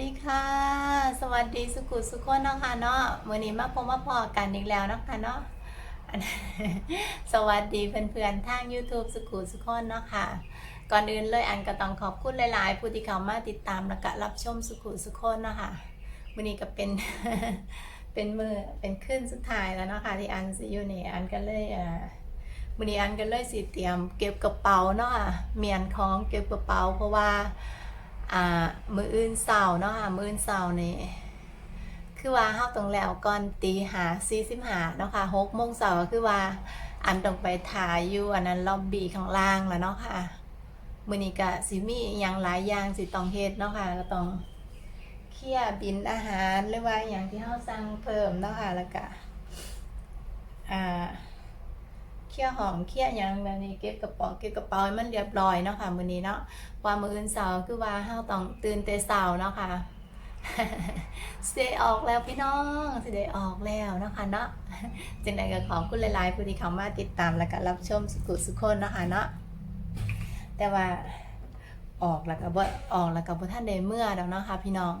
ดีค่ะ สวัสดีสุขุสุขคนเนาะคะเนาะมื้อนี้มาพบมาพอกันอีกแล้วเนาะคะเนาะสวัสดีเพื่อนๆทาง YouTube สุขุสุขคนเนาะค่ะ ก่อนอื่นเลยอันก็ต้องขอบคุณหลาย ๆ ผู้ที่เข้ามาติดตามและก็รับชมสุขุสุขคนเนาะค่ะมื้อนี้ก็เป็นเป็นมือเป็นขึ้นสุดท้ายแล้วเนาะค่ะที่อันสิอยู่นี่อันก็เลยเอ่อมื้อนี้อันก็เลยสิเตรียมเก็บกระเป๋าเนาะค่ะเมียนของเก็บกระเป๋าเพราะว่า อ่ามืออื่นเสาร์เนาะค่ะมืออื่นเสาร์นี่คือว่าเฮาต้องแล้วก่อนตีหาสี่สิบหาเนาะค่ะหกโมงเสาร์ก็คือว่าอันต้องไปถ่ายอยู่อันนั้นล็อบบี้ข้างล่างแล้วเนาะค่ะมือนี้ก็สิมีอย่างหลายอย่างสิต้องเฮ็ดเนาะค่ะก็ต้องเคลียบินอาหารหรือว่าอย่างที่เฮาสั่งเพิ่มเนาะค่ะแล้วก็อ่า เคลียร์หอมเคลียร์หยังแบบนี้เก็บกระเป๋าเก็บกระเป๋าให้มันเรียบร้อยเนาะค่ะมื้อนี้เนาะว่ามื้ออื่นเช้าคือว่าเฮาต้องตื่นแต่เช้าเนาะค่ะสิได้ออกแล้วพี่น้องสิได้ออกแล้วเนาะคะเนาะจังไดก็ขอบคุณหลายๆผู้ที่เข้ามาติดตามแล้วก็รับชมสุขุสุขคนเนาะคะเนาะแต่ว่าออกแล้วก็บ่ออกแล้วก็บ่ทันได้เมื่อดอกเนาะค่ะพี่น้อง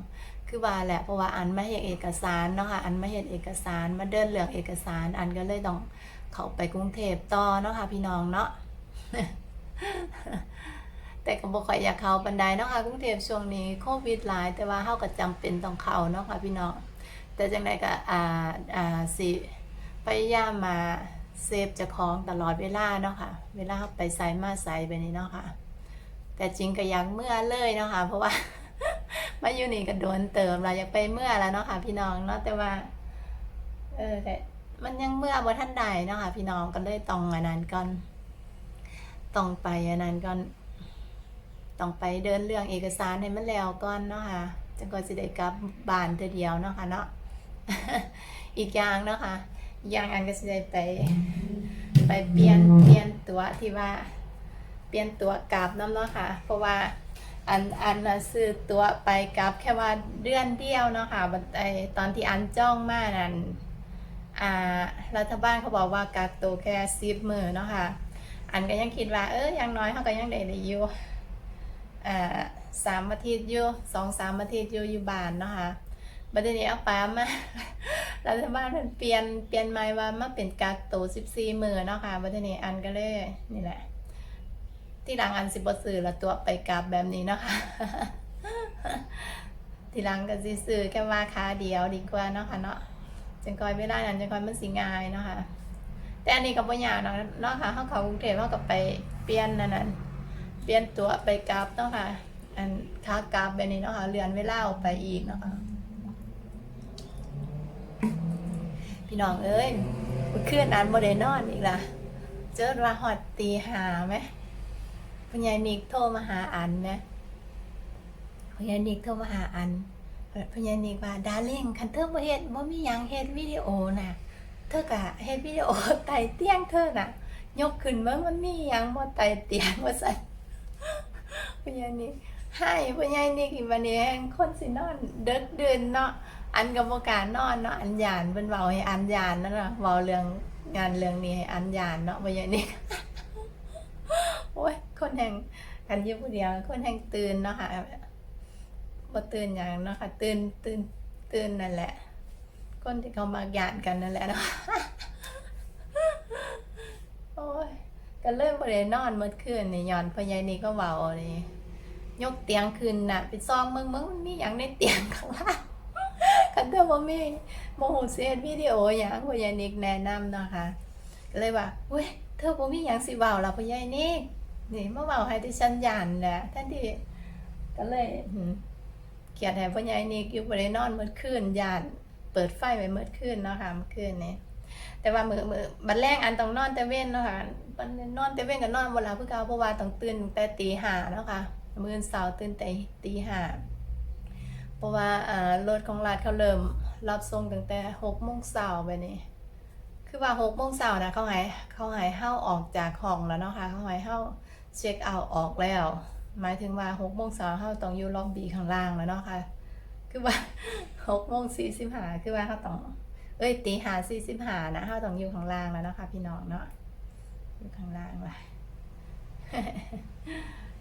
คือว่าแหละเพราะว่าอันมาเฮ็ดเอกสารเนาะค่ะอันมาเฮ็ดเอกสารมาเดินเรื่องเอกสาร อันก็เลยต้องเขาไปกรุงเทพต่อเนาะค่ะพี่น้องเนาะแต่ก็บ่ค่อยอยากเข้าบันไดเนาะค่ะกรุงเทพช่วงนี้โควิดหลาย แต่ว่าเฮาก็จำเป็นต้องเข้าเนาะค่ะพี่น้องแต่จังไดก็อ่าอ่าสิพยายามมาเซฟเจ้าของตลอดเวลาเนาะค่ะ เวลาเราไปไสมาไสไปนี่เนาะค่ะ แต่จริงก็ยากเมื่อเลยเนาะค่ะเพราะว่า มาอยู่นี่ก็โดนเติมเราอยากไปเมื่อแล้วเนาะค่ะ พี่น้องเนาะแต่ว่า เออแต่มันยังเมื่อบ่ท่านใดเนาะค่ะ พี่น้องก็เลยต้องอันนั้นก่อนต้องไปอันนั้นก่อนต้องไปเดินเรื่องเอกสารให้มันแล้วก่อนเนาะค่ะจังก็สิได้กลับบ้านเทีเดียวเนาะค่ะเนาะอีกอย่างเนาะค่ะอีกอย่างอันก็สิได้ไป ไปเปลี่ยนเปลี่ยนตัวที่ว่า เปลี่ยนตัวกลับน้ำเนาะค่ะ เพราะว่า อันอันซื้อตัวไปกับแค่ว่าเดือนเดียวเนาะค่ะไอตอนที่อันจ้องมานั่นอ่ารัฐบาลเขาบอกว่ากักตัวแค่สิบมือเนาะค่ะ อันก็ยังคิดว่าเอออย่างน้อยเขาก็ยังได้ได้อยู่อ่าสามอาทิตย์อยู่สองสามอาทิตย์อยู่อยู่บ้านเนาะค่ะบัดนี้เอาปามารัฐบาลมันเปลี่ยนเปลี่ยนใหม่ว่ามาเป็นกักตัวสิบสี่มือเนาะค่ะบัดนี้อันก็เลยนี่แหละ ที่หลังอันสิบสื่อละตัวไปกลับแบบนี้เนาะค่ะทีหลังก็สิซื้อแค่ว่าขาเดียวดีกว่าเนาะค่ะเนาะจังคอยไม่ได้นั่นจังคอยมันสิง่ายเนาะค่ะแต่อันนี้ก็บ่ยากเนาะเนาะค่ะเฮาเขากรุงเทพเฮาก็ไปเปลี่ยนนั่นนั่นเปลี่ยนตัวไปกลับเนาะค่ะ อันขากลับแบบนี้เนาะค่ะเลื่อนเวลาออกไปอีกเนาะค่ะพี่น้องเอ้ยเมื่อคืนอันบ่ได้นอนอีกล่ะ เจอว่าฮอดตีหาไหม คุณยายนิกโทรมาหาอันไหมคุณยายนิกโทรมาหาอันพญานิกว่าดาริ่งคันเธอบ่เฮ็ดบ่มีหยังเฮ็ดวิดีโอน่ะ เธอก็เฮ็ดวิดีโอไต่เตียงเธอน่ะ ยกขึ้นเบิ่งมันมีหยังบ่ไต่เตียงว่าซั่นพญานิกให้พญานิกอีบัดนี้แห่งคนสินอนเดึกเดื่นเนาะอันก็บ่กล้านอนเนาะอันยานเพิ่นเว้าให้อันยานนั่นน่ะเว้าเรื่องงานเรื่องนี้ให้อันยานเนาะพญานิกโอ้ย คนแห่งกันอยู่ผู้เดียว คนแห่งตื่นเนาะค่ะบ่ตื่นอย่างเนาะค่ะตื่นตื่นตื่นนั่นแหละ คนที่เขามากยานกันนั่นแหละเนาะโอ้ยก็เริ่มบ่ได้นอนเมื่อคืนนี่ย้อนพ่อใหญ่นี่ก็เว้านี่ยกเตียงขึ้นน่ะ ไปซองมึงมึงมันมีหยังในเตียงข้างล่างคันเธอบ่มีบ่ฮู้สิเฮ็ดวิดีโอหยังพ่อใหญ่นิกแนะนำเนาะค่ะก็เลยว่าอุ้ยเธอบ่มีหยังสิเว้าล่ะพ่อใหญ่นิก นี่เมาเว้าให้ดิฉันยานแหละแทนที่ก็เลยเขียดให้พ่อใหญ่นี่อยู่บ่ได้นอนเมื้อคืนยานเปิดไฟไว้มื้อคืนเนาะค่ะมื้อคืนนี้แต่ว่ามือมือบัดแรกอันต้องนอนแต่เว้นเนาะค่ะบัดนอนแต่เว้นก็นอนบ่หลับคือเก่าเพราะว่าต้องตื่นแต่ตีห้าเนาะค่ะมือเช้าตื่นแต่ตีห้าเพราะว่ารถของรัฐเขาเริ่มรับส่งตั้งแต่6โมงเช้าไปนี่คือว่า6โมงเช้านะเขาให้เขาให้เฮาออกจากห้องแล้วเนาะค่ะเขาให้เฮา เช็คเอาท์ออกแล้ว หมายถึงว่าหกโมงเช้าเราต้องอยู่ล็อบบี้ข้างล่างแล้วเนาะค่ะ คือว่าหกโมงสี่สิบห้าคือว่าเขาต้อง เอ้ยตีหาสี่สิบห้านะเขาต้องอยู่ข้างล่างแล้วเนาะค่ะพี่น้องเนาะอยู่ข้างล่างไว้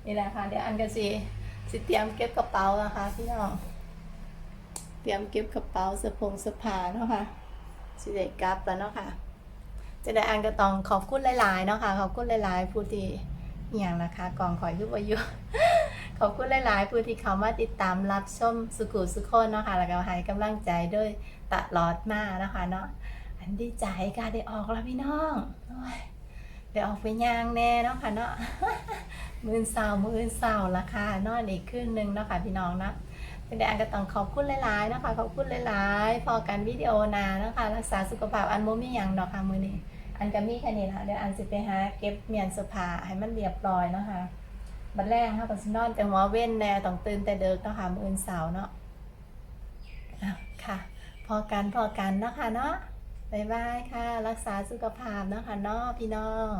นี่แหละค่ะเดี๋ยวอันก็สิสิเตรียมเก็บกระเป๋านะคะพี่น้อง เตรียมเก็บกระเป๋าเสพงเสภาเนาะค่ะสิได้กลับแล้วเนาะค่ะจะได้อันก็ต้องขอบคุณหลายๆเนาะค่ะขอบคุณหลายๆผู้ที่ อย่างนะคะกองคอยยุบอายุขอบคุณหลาย ๆ ผู้ที่เขามาติดตามรับชมสุขุสุขคนเนาะค่ะแล้วก็ให้กำลังใจด้วยตลอดมานะคะเนาะอันดีใจค่ะได้ออกแล้วพี่น้องได้ออกไปย่างแน่เนาะค่ะเนาะมือเสามือเสาราคานอนอีกขึ้นหนึ่งเนาะค่ะพี่น้องเนาะเป็นได้อันก็ต้องขอบคุณหลายๆนะคะขอบคุณหลายๆพอกันวิดีโอนานะคะรักษาสุขภาพอันโมมีหยังดอกค่ะมือนี้ อันก็มีแค่นี้ละเดี๋ยวอันสิไปหาเก็บเมียนเสภาให้มันเรียบร้อยเนาะค่ะบัดแรกค่ะก็สินอนแต่หัวเว้นแน่ต้องตื่นแต่เดิกเนาะค่ะมื้ออื่นเสาร์เนาะอะค่ะ พอกันพอกันเนาะค่ะเนาะบ๊ายบายค่ะ รักษาสุขภาพเนาะค่ะเนาะพี่น้อง